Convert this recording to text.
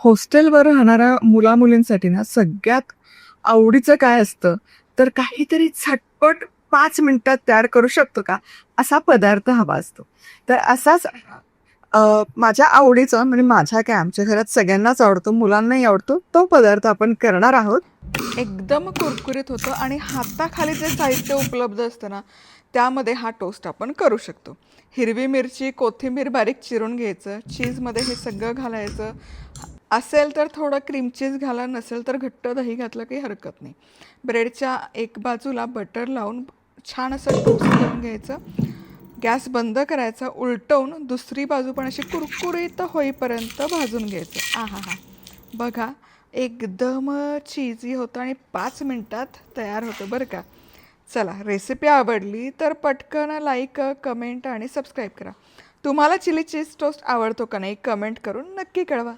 हॉस्टेलवर राहणाऱ्या मुलामुलींसाठी ना सगळ्यात आवडीचं काय असतं? तर काहीतरी झटपट पाच मिनिटात तयार करू शकतो का? असा पदार्थ हवा असतो. तर असाच माझ्या आवडीचं म्हणजे माझ्या काय आमच्या घरात सगळ्यांनाच आवडतो मुलांनाही आवडतो तो पदार्थ आपण करणार आहोत. एकदम कुरकुरीत होतं आणि हाताखाली जे साहित्य उपलब्ध असतं ना त्यामध्ये हा टोस्ट आपण करू शकतो. हिरवी मिरची कोथिंबीर बारीक चिरून घ्यायचं चीजमध्ये हे सगळं घालायचं असेल तर थोडं क्रीम चीज घाला नसेल तर घट्ट दही घातलं काही हरकत नाही. ब्रेडच्या एक बाजूला बटर लावून छान असं टोस्ट करून घ्यायचं. गॅस बंद करायचा उलटवून दुसरी बाजू पण अशी कुरकुरीत होईपर्यंत भाजून घ्यायचं. आहा हा बघा एकदम चीजी होतं आणि पाच मिनटात तयार होतं बरं का. चला रेसिपी आवडली तर पटकन लाईक कमेंट आणि सबस्क्राईब करा. तुम्हाला चिली चीज टोस्ट आवडतो का नाही कमेंट करून नक्की कळवा.